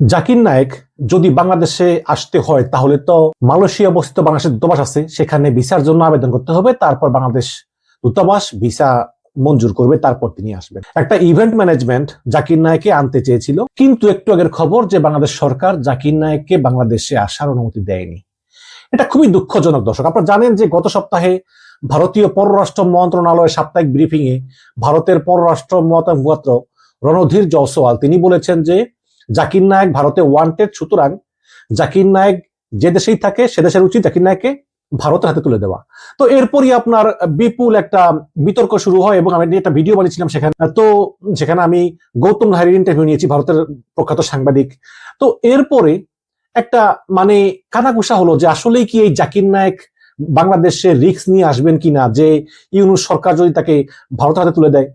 জাকির নায়েক যদি বাংলাদেশে আসতে হয়, তাহলে তো মালয়েশিয়া অবস্থিত বাংলাদেশের দূতাবাস আছে। সেখানে ভিসার জন্য আবেদন করতে হবে, তারপর বাংলাদেশ দূতাবাস ভিসা মঞ্জুর করবে, তারপর তিনি আসবেন। একটা ইভেন্ট ম্যানেজমেন্ট জাকির নায়েককে আনতে চেয়েছিল। কিন্তু একটু আগের খবর যে বাংলাদেশ সরকার জাকির নায়েককে বাংলাদেশে আসার অনুমতি দেয়নি। এটা খুবই দুঃখজনক দর্শক। আপনারা জানেন যে গত সপ্তাহে ভারতীয় পররাষ্ট্র মন্ত্রণালয়ের সাপ্তাহিক ব্রিফিং এ ভারতের পররাষ্ট্র মুখপাত্র রণধীর জয়সওয়াল, তিনি বলেছেন যে জাকির নায়ক ভারতে ওয়ান্টেড সুতরাং জাকির নায়ক যে দেশেই থাকে, সে দেশের উচিত জাকির নায়ককে ভারতের হাতে তুলে দেওয়া। তো এরপরই আপনার বিপুল একটা বিতর্ক শুরু হয় এবং আমি একটা ভিডিও বানিয়েছিলাম সেখানে। তো সেখানে আমি গৌতম নাহারির ইন্টারভিউ নিয়েছি, ভারতের প্রখ্যাত সাংবাদিক। তো এরপরে একটা মানে কানাঘুষা হলো যে আসলেই কি এই জাকির নায়ক বাংলাদেশে রিক্স নিয়ে আসবেন কিনা? যে ইউনুস সরকার যদি তাকে ভারতের হাতে তুলে দেয়।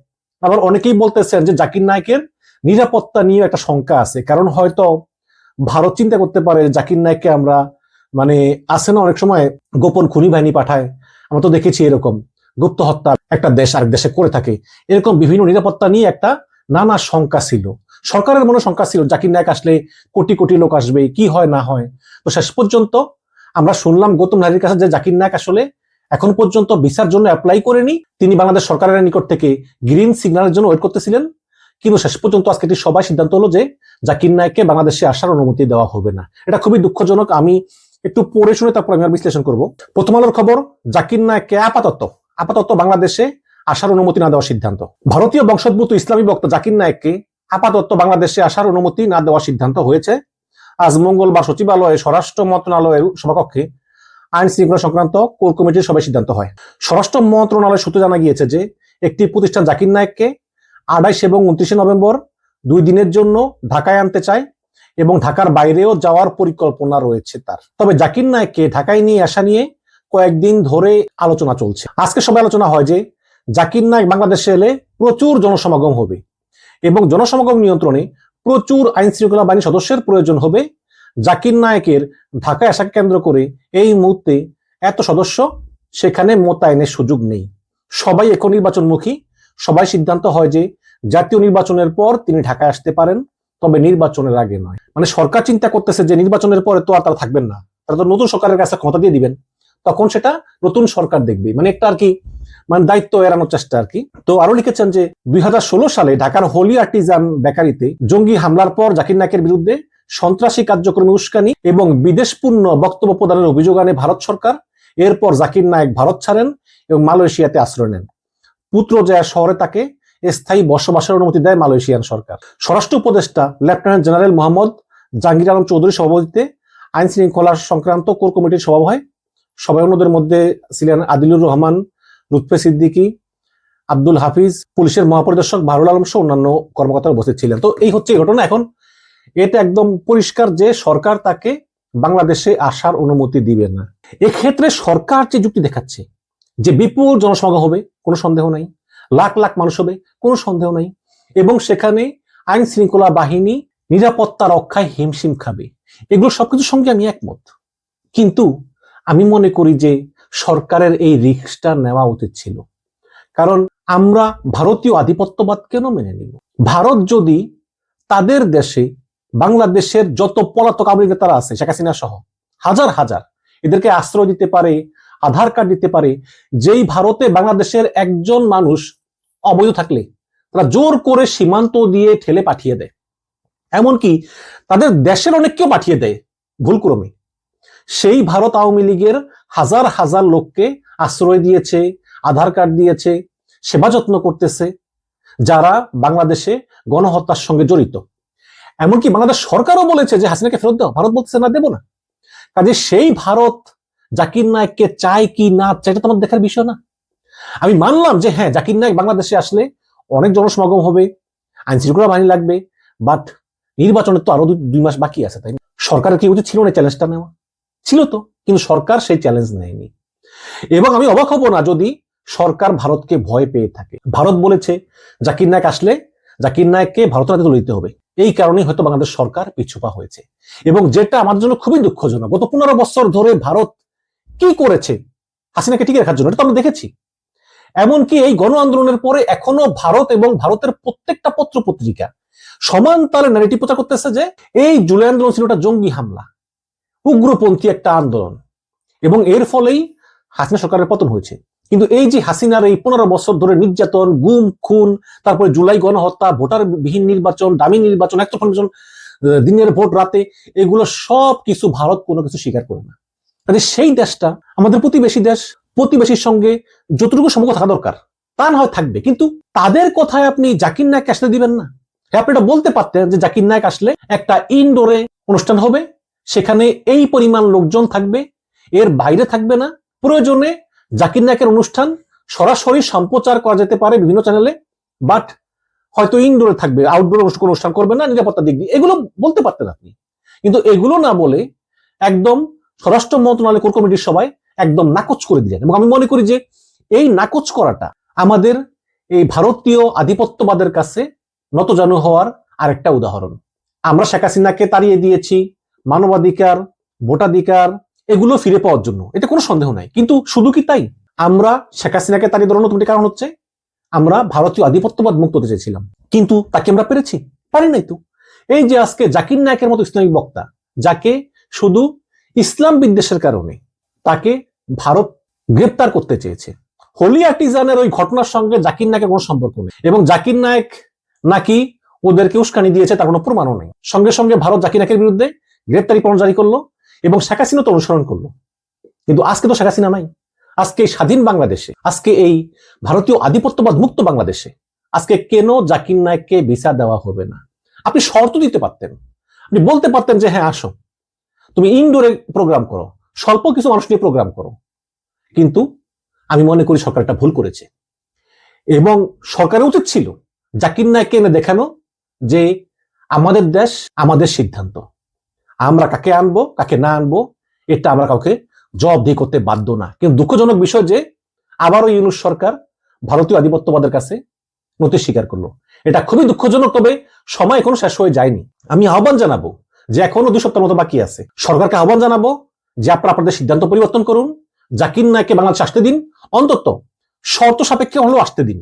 আবার অনেকেই বলতেছেন যে জাকির নায়কের নিরাপত্তা নিয়ে একটা শঙ্কা আছে। কারণ হয়তো ভারত চিন্তা করতে পারে জাকির নায়ককে আমরা মানে আসে না অনেক সময় গোপন খুনি বাহিনী পাঠায়, আমরা তো দেখেছি এরকম। গুপ্ত হত্যা একটা দেশ আরেক দেশে করে থাকে। এরকম বিভিন্ন নিরাপত্তা নিয়ে একটা নানা শঙ্কা ছিল। সরকারের মনে শঙ্কা ছিল, জাকির নায়ক আসলে কোটি কোটি লোক আসবে, কি হয় না হয়? তো শেষ পর্যন্ত আমরা শুনলাম গৌতম নারীর কাছে যে জাকির নায়ক আসলে এখন পর্যন্ত ভিসার জন্য অ্যাপ্লাই করেনি। তিনি বাংলাদেশ সরকারের নিকট থেকে গ্রিন সিগন্যালের জন্য ওয়েট করতেছিলেন। কিন্তু শেষ পর্যন্ত আজকে একটি সবাই সিদ্ধান্ত হলো যে জাকির নায়ককে বাংলাদেশে আসার অনুমতি দেওয়া হবে না। এটা খুবই দুঃখজনক। আমি একটু পড়ে শুনে তারপর আমি আর বিশ্লেষণ করব। প্রথম আলোর খবর, জাকির নায়ককে আপাতত আপাতত বাংলাদেশে আসার অনুমতি না দেওয়ার সিদ্ধান্ত। ভারতীয় বংশোদ্ভূত ইসলামী বক্তা জাকির নায়ককে আপাতত বাংলাদেশে আসার অনুমতি না দেওয়ার সিদ্ধান্ত হয়েছে। আজ মঙ্গলবার সচিবালয়ে স্বরাষ্ট্র মন্ত্রণালয়ের সভাকক্ষে আইন শৃঙ্খলা সংক্রান্ত কোর কমিটির সভায় সিদ্ধান্ত হয়। স্বরাষ্ট্র মন্ত্রণালয় সূত্রে জানা গিয়েছে যে একটি প্রতিষ্ঠান জাকির নায়ককে আড়াইশ এবং উনত্রিশে নভেম্বর দুই দিনের জন্য ঢাকায় আনতে চায় এবং ঢাকার বাইরেও যাওয়ার পরিকল্পনা রয়েছে তার। তবে জাকির নায়ককে ঢাকায় নিয়ে আসা নিয়ে কয়েকদিন ধরে আলোচনা চলছে। আজকে সবাই আলোচনা হয় যে জাকির নায়ক বাংলাদেশে এলে প্রচুর জনসমাগম হবে এবং জনসমাগম নিয়ন্ত্রণে প্রচুর আইন শৃঙ্খলা বাহিনী সদস্যের প্রয়োজন হবে। জাকির নায়কের ঢাকায় আসাকে কেন্দ্র করে এই মুহূর্তে এত সদস্য সেখানে মোতায়েনের সুযোগ নেই। সবাই এখন নির্বাচনমুখী সবাই সিদ্ধান্ত হয় যে জাতীয় নির্বাচনের পর তিনি ঢাকায় আসতে পারেন, তবে নির্বাচনের আগে নয়। মানে সরকার চিন্তা করতেছে যে নির্বাচনের পরে তো আর তারা থাকবেন না। তারা তো নতুন সরকারের কাছে ক্ষমতা দিয়ে দিবেন। তখন সেটা নতুন সরকার দেখবে। মানে একটা আর কি মানে দায়িত্ব এড়ানোর চেষ্টা আর কি। তো আরও লিখেছেন যে দুই হাজার ষোলো সালে ঢাকার হোলি আর্টিজান বেকারিতে জঙ্গি হামলার পর জাকির নায়কের বিরুদ্ধে সন্ত্রাসী কার্যক্রমে উস্কানি এবং বিদেশপূর্ণ বক্তব্য প্রদানের অভিযোগ আনে ভারত সরকার। এরপর জাকির নায়ক ভারত ছাড়েন এবং মালয়েশিয়াতে আশ্রয় নেন। পুত্রজয়া শহরে তাকে স্থায়ী বসবাসের অনুমতি দেয় মালয়েশিয়ান সরকার। স্বরাষ্ট্র উপদেষ্টা লেফটেন্যান্ট জেনারেল মোহাম্মদ জাহাঙ্গীর আলম চৌধুরী সভাপতিতে আইন শৃঙ্খলা সংক্রান্ত কোর কমিটির সভা হয় সবাই অন্যদের মধ্যে ছিলেন আদিলুর রহমান, লুৎফে সিদ্দিকী, আব্দুল হাফিজ, পুলিশের মহাপরিদর্শক বাহরুল আলম সহ অন্যান্য কর্মকর্তারা উপস্থিত ছিলেন। তো এই হচ্ছে ঘটনা। এখন এটা একদম পরিষ্কার যে সরকার তাকে বাংলাদেশে আসার অনুমতি দিবে না। এক্ষেত্রে সরকার যে যুক্তি দেখাচ্ছে, যে বিপুল জনসমাগম হবে কোনো সন্দেহ নাই। লাখ লাখ মানুষ হবে, কোনো সন্দেহ নাই। এবং সেখানে আইন শৃঙ্খলা বাহিনী নিরাপত্তা রক্ষায় হিমশিম খাবে। এগুলো সবকিছুর সঙ্গে আমি একমত। কিন্তু আমি মনে করি যে সরকারের এই রিক্সটা নেওয়া উচিত ছিল। কারণ আমরা ভারতীয় আধিপত্যবাদ কেন মেনে নিব? ভারত যদি তাদের দেশে, বাংলাদেশের যত পলাতক লীগ নেতারা আছে, শেখ হাসিনা সহ, হাজার হাজার, এদেরকে আশ্রয় দিতে পারে আধার কার্ড দিতে পারে, যেই ভারতে বাংলাদেশের একজন মানুষ অবৈধ থাকলে তারা জোর করে সীমান্ত দিয়ে ঠেলে পাঠিয়ে দেয়। এমনকি তাদের দেশের অনেককেও পাঠিয়ে দেয় ভুলক্রমে। সেই ভারত আওয়ামী লীগের হাজার হাজার লোককে আশ্রয় দিয়েছে, আধার কার্ড দিয়েছে, সেবা যত্ন করতেছে, যারা বাংলাদেশে গণহত্যার সঙ্গে জড়িত। এমনকি বাংলাদেশ সরকারও বলেছে যে হাসিনাকে ফেরত দাও, ভারত বলতেছে না, দেবো না। কাজে সেই ভারত জাকির নায়ককে চায় কি না চায় এটা তোমার দেখার বিষয় না। আমি মানলাম যে হ্যাঁ জাকির নায়ক বাংলাদেশে আসলে অনেক জনসমাগম হবে আইন শৃঙ্খলা বাহিনী লাগবে বাট নির্বাচনের তো আরও দুই মাস বাকি আছে, তাই সরকারের কি উচিত ছিল না চ্যালেঞ্জটা নেওয়া। ছিল তো, কিন্তু সরকার সেই চ্যালেঞ্জ নেয়নি। এবং আমি অবাক হব না যদি সরকার ভারতকে ভয় পেয়ে থাকে। ভারত বলেছে, জাকির নায়ক আসলে, জাকির নায়ককে ভারতের হাতে তুলে দিতে হবে। এই কারণেই হয়তো বাংলাদেশ সরকার পিছুপা হয়েছে। এবং যেটা আমাদের জন্য খুবই দুঃখজনক, গত পনেরো বছর ধরে ভারত কি করেছে? হাসিনাকে টিকে রাখার জন্য, এটা তো আমরা দেখেছি। এমনকি এই গণ আন্দোলনের পরে এখনও ভারত এবং ভারতের প্রত্যেকটা পত্র পত্রিকা সমান তালে ন্যারেটিভ প্রচার করতেছে যে এই জুলাই আন্দোলন ছিল একটা জঙ্গি হামলা, উগ্রপন্থী একটা আন্দোলন। এবং এর ফলেই হাসিনা সরকারের পতন হয়েছে। কিন্তু এই যে হাসিনার এই পনেরো বছর ধরে নির্যাতন, গুম, খুন, তারপরে জুলাই গণহত্যা, ভোটার বিহীন নির্বাচন, দামি নির্বাচন একটা দিনের ভোট রাতে, এগুলো সব কিছু ভারত কোনো কিছু স্বীকার করে না। কাজে সেই দেশটা আমাদের প্রতিবেশী দেশ, প্রতিবেশীর সঙ্গে যতটুকু সম্পর্ক থাকা দরকার, তা না হয় থাকবে। কিন্তু তাদের কথায় আপনি জাকির নায়ক আসতে দিবেন না। আপনি এটা বলতে পারতেন যে জাকির নায়ক আসলে একটা ইনডোরে অনুষ্ঠান হবে, সেখানে এই পরিমাণ লোকজন থাকবে, এর বাইরে থাকবে না। প্রয়োজনে জাকির নায়কের অনুষ্ঠান সরাসরি সম্প্রচার করা যেতে পারে বিভিন্ন চ্যানেলে বাট হয়তো ইনডোরে থাকবে আউটডোর অনুষ্ঠান করবে না নিরাপত্তা দিক দিয়ে। এগুলো বলতে পারতেন আপনি। কিন্তু এগুলো না বলে একদম স্বরাষ্ট্র মন্ত্রণালয়, কোর কমিটির সবাই একদম নাকচ করে দিলেন। এবং আমি মনে করি যে এই নাকচ করাটা আমাদের এই ভারতীয় আধিপত্যবাদের কাছে নতজানু হওয়ার আরেকটা উদাহরণ। আমরা শেখ হাসিনাকে তাড়িয়ে দিয়েছি, মানবাধিকার, ভোটাধিকার, এগুলো ফিরে পাওয়ার জন্য। এটা কোনো সন্দেহ নাই। কিন্তু শুধু কি তাই? আমরা শেখ হাসিনাকে তাড়িয়ে দেওয়ার একটি কারণ হচ্ছে আমরা ভারতীয় আধিপত্যবাদ মুক্ত হতে চেয়েছিলাম। কিন্তু তাকে আমরা পেরেছি? পারি নাই তো। এই যে আজকে জাকির নায়কের মতো ইসলামিক বক্তা, যাকে শুধু ইসলাম বিদ্বেষের কারণে তাকে ভারত গ্রেপ্তার করতে চেয়েছে। হোলি আর্টিজানের ওই ঘটনার সঙ্গে জাকির নায়কের কোনো সম্পর্ক নেই এবং জাকির নায়ক নাকি ওদেরকে উস্কানি দিয়েছে তার কোনো প্রমাণও নেই। সঙ্গে সঙ্গে ভারত জাকির নায়কের বিরুদ্ধে গ্রেপ্তারি পরোয়ানা জারি করল এবং শেখ হাসিনা তো অনুসরণ করল। কিন্তু আজকে তো শেখ হাসিনা নাই। আজকে এই স্বাধীন বাংলাদেশে, আজকে এই ভারতীয় আধিপত্যবাদ মুক্ত বাংলাদেশে, আজকে কেন জাকির নায়ককে ভিসা দেওয়া হবে না? আপনি শর্ত দিতে পারতেন। আপনি বলতে পারতেন যে হ্যাঁ আসো। তুমি ইনডোরে প্রোগ্রাম করো। স্বল্প কিছু মানুষ নিয়ে প্রোগ্রাম করো। কিন্তু আমি মনে করি সরকার একটা ভুল করেছে। এবং সরকারের উচিত ছিল জাকির নায়ককে এনে দেখানো যে আমাদের দেশ আমাদের সিদ্ধান্ত। আমরা কাকে আনব, কাকে না আনব, এটা আমরা কাউকে জবাবদিহি করতে বাধ্য না। কিন্তু দুঃখজনক বিষয় যে আবারও ইউনুস সরকার ভারতীয় আধিপত্যবাদের কাছে নতি স্বীকার করল। এটা খুবই দুঃখজনক, তবে সময় এখনও শেষ হয়ে যায়নি। আমি আহ্বান জানাব যে এখনও দুই সপ্তাহ মতো বাকি আছে। সরকারকে আহ্বান জানাব যে আপনারা আপনাদের সিদ্ধান্ত পরিবর্তন করুন, জাকির নায়ককে বাংলাদেশ আসতে দিন, অন্তত শর্ত সাপেক্ষে হলেও আসতে দিন।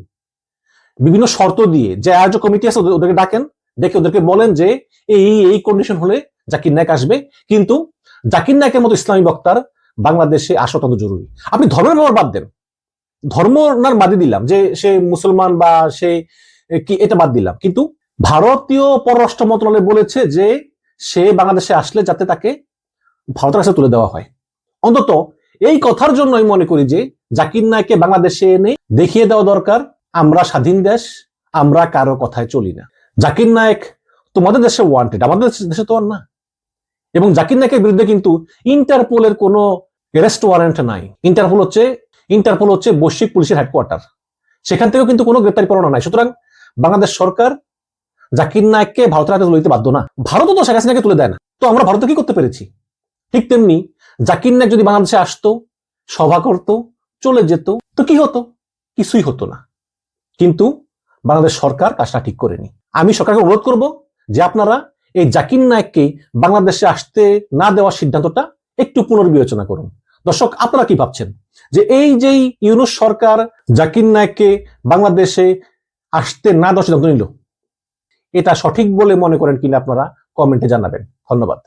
বিভিন্ন শর্ত দিয়ে যে আয়োজক কমিটি আছে ওদেরকে ডাকেন, ডেকে ওদেরকে বলেন যে এই এই কন্ডিশন হলে জাকির নায়ক আসবে। কিন্তু জাকির নায়কের মতো ইসলামী বক্তার বাংলাদেশে আসা অত্যন্ত জরুরি। আপনি ধর্মের ব্যাপার বাদ দেন। ধর্ম নার বাদে দিলাম যে সে মুসলমান বা সে কি, এটা বাদ দিলাম। কিন্তু ভারতীয় পররাষ্ট্র মন্ত্রণালয় বলেছে যে সে বাংলাদেশে আসলে যাতে তাকে ভারতের কাছে তুলে দেওয়া হয়। অন্তত এই কথার জন্য আমি মনে করি যে জাকির নায়ককে বাংলাদেশে এনে দেখিয়ে দেওয়া দরকার, আমরা স্বাধীন দেশ, আমরা কারও কথায় চলি না। জাকির নায়ক তোমাদের দেশে ওয়ান্টেড আমাদের দেশে- দেশে তো আর না। এবং জাকির নায়কের বিরুদ্ধে কিন্তু ইন্টারপোলের কোনো অ্যারেস্ট ওয়ারেন্ট নাই। ইন্টারপোল হচ্ছে ইন্টারপোল হচ্ছে বৈশ্বিক পুলিশের হেডকোয়ার্টার সেখান থেকেও কিন্তু কোনো গ্রেপ্তারি পরোয়ানা নাই। সুতরাং বাংলাদেশ সরকার জাকির নায়ককে ভারতের হাতে তুলে দিতে বাধ্য না। ভারতও তো শেখ হাসিনাকে তুলে দেয় না। তো আমরা ভারতে কি করতে পেরেছি? ঠিক তেমনি জাকির নায়ক যদি বাংলাদেশে আসতো, সভা করত, চলে যেত, তো কি হতো? কিছুই হতো না। কিন্তু বাংলাদেশ সরকার কাজটা ঠিক করেনি। আমি সরকারকে অনুরোধ করব যে আপনারা এই জাকির নায়ককে বাংলাদেশে আসতে না দেওয়ার সিদ্ধান্তটা একটু পুনর্বিবেচনা করুন। দর্শক, আপনারা কি ভাবছেন? যে এই যেই ইউনুস সরকার জাকির নায়ককে বাংলাদেশে আসতে না দেওয়ার সিদ্ধান্ত নিল এটা সঠিক বলে মনে করেন কিনা আপনারা কমেন্টে জানাবেন। ধন্যবাদ।